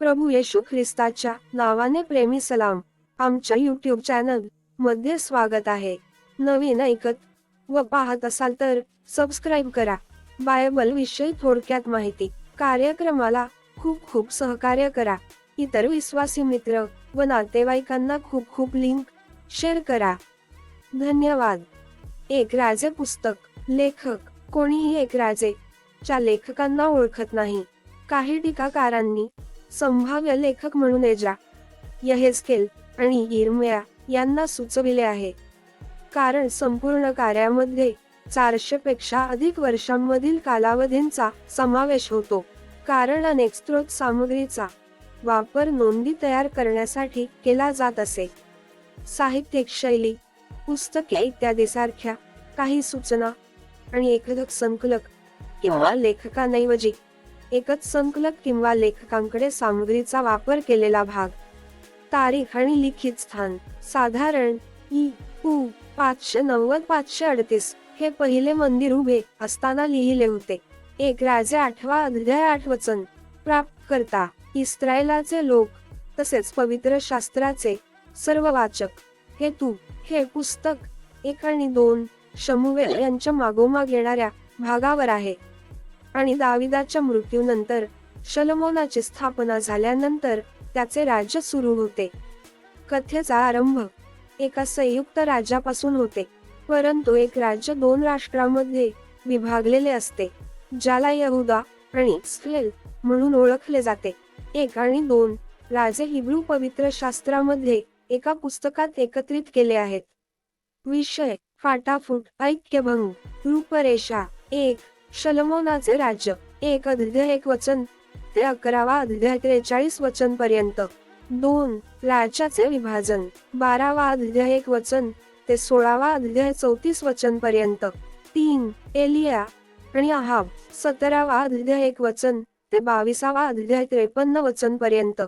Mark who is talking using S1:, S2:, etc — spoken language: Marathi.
S1: प्रभू येशू ख्रिस्ताच्या नावाने प्रेमी सलाम आमच्या यूट्यूब चॅनलमध्ये स्वागत आहे. नवीन ऐकत व पाहत असाल तर सबस्क्राईब करा. बायबल विषयी थोडक्यात माहिती. कार्यक्रमाला खूप खूप सहकार्य करा. इतर विश्वासी मित्र व नातेवाईकांना खूप खूप लिंक शेअर करा. धन्यवाद. एक राजे पुस्तक लेखक कोणीही एक राजे च्या लेखकांना ओळखत नाही. काही टीकाकारांनी संभाव्य लेखक म्हणून एजा यहेस्केल आणि इर्मया यांना सुचविले आहे. कारण संपूर्ण कार्यामध्ये चारशे पेक्षा अधिक वर्षांमधील कालावधींचा समावेश होतो. कारण अनेक स्त्रोत सामग्रीचा वापर नोंदी तयार करण्यासाठी केला जात असे. साहित्यिक शैली पुस्तके इत्यादीसारख्या काही सूचना आणि एकधक संकलक किंवा लेखकांऐवजी एकच संकलक किंवा लेखकांकडे सामग्रीचा वापर केलेला भाग. तारीख आणि लिखित स्थान. साधारण ई पू पाचशे नव्वद पाचशे अडतीस. हे पहिले मंदिर उभे असताना लिहिले होते. एक राजे आठवा अध्याय आठ वचन. प्राप्त करता इस्रायलाचे लोक तसेच पवित्र शास्त्राचे सर्व वाचक. हे तू हे पुस्तक एक आणि दोन शमुवेल यांच्या मागोमाग येणाऱ्या भागावर आहे. आणि दाविदाच्या मृत्यूनंतर शलमोनाची स्थापना झाल्यानंतर त्याचे राज्य सुरू होते. कथेचा आरंभ एका संयुक्त राज्यापासून होते परंतु एक राज्य दोन राष्ट्रांमध्ये विभागलेले असते ज्याला यहुदा आणि स्फेल म्हणून ओळखले जाते. एक आणि दोन राजे हिब्रू पवित्र शास्त्रामध्ये एका पुस्तकात एकत्रित केले आहेत. विषय फाटाफूट ऐक्यभंग रूपरेषा एक शलमोनाचे राज्य एक अध्याय एक वचन ते अकरावा अध्याय त्रेचाळीस वचन पर्यंत. दोन राज्याचे विभाजन बारावा अध्याय एक वचन ते सोळावा अध्याय चौतीस वचन पर्यंत. तीन एलिया आणि अहाब सतरावा अध्याय एक वचन ते बावीसावा अध्याय त्रेपन्न वचन पर्यंत.